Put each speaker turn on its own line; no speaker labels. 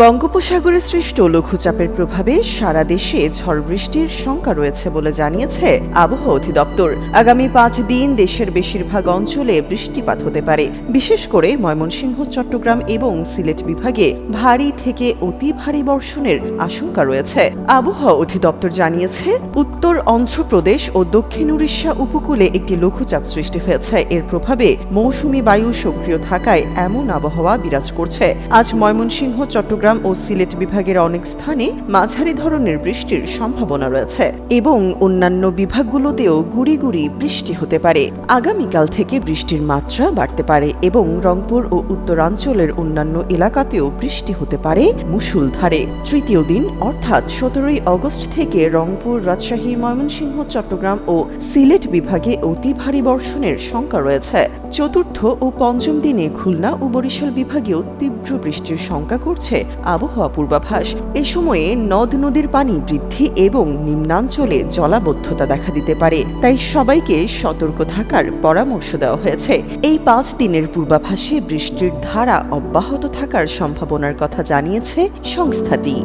বঙ্গোপসাগরে সৃষ্ট লঘুচাপের প্রভাবে সারা দেশে ঝড় বৃষ্টির শঙ্কা রয়েছে বলে জানিয়েছে আবহাওয়া অধিদপ্তর। আগামী পাঁচ দিন দেশের বেশিরভাগ অঞ্চলে বৃষ্টিপাত হতে পারে। বিশেষ করে ময়মনসিংহ, চট্টগ্রাম এবং সিলেট বিভাগে ভারী থেকে অতি ভারী বর্ষণের আশঙ্কা রয়েছে। আবহাওয়া অধিদপ্তর জানিয়েছে, উত্তর অন্ধ্রপ্রদেশ ও দক্ষিণ উড়িষ্যা উপকূলে একটি লঘুচাপ সৃষ্টি হয়েছে। এর প্রভাবে মৌসুমী বায়ু সক্রিয় থাকায় এমন আবহাওয়া বিরাজ করছে। আজ ময়মনসিংহ, চট্টগ্রাম ও সিলেট বিভাগের অনেক স্থানে মাঝারি ধরনের বৃষ্টির সম্ভাবনা রয়েছে এবং অন্যান্য বিভাগগুলোতেও গুড়ি গুড়ি বৃষ্টি হতে পারে। আগামীকাল থেকে বৃষ্টির মাত্রা বাড়তে পারে এবং রংপুর ও উত্তরাঞ্চলের অন্যান্য এলাকাতেও বৃষ্টি হতে পারে মুসুলধারে তৃতীয় দিন, অর্থাৎ সতেরোই অগস্ট থেকে রংপুর, রাজশাহী, ময়মনসিংহ, চট্টগ্রাম ও সিলেট বিভাগে অতি ভারী বর্ষণের শঙ্কা রয়েছে। চতুর্থ ও পঞ্চম দিনে খুলনা ও বরিশাল বিভাগেও তীব্র বৃষ্টির শঙ্কা করছে আবহাওয়া পূর্বাভাস। এ সময়ে নদ নদীর পানি বৃদ্ধি এবং নিম্নাঞ্চলে জলাবদ্ধতা দেখা দিতে পারে। তাই সবাইকে সতর্ক থাকার পরামর্শ দেওয়া হয়েছে। এই পাঁচ দিনের পূর্বাভাসে বৃষ্টির ধারা অব্যাহত থাকার সম্ভাবনার কথা জানিয়েছে সংস্থাটি।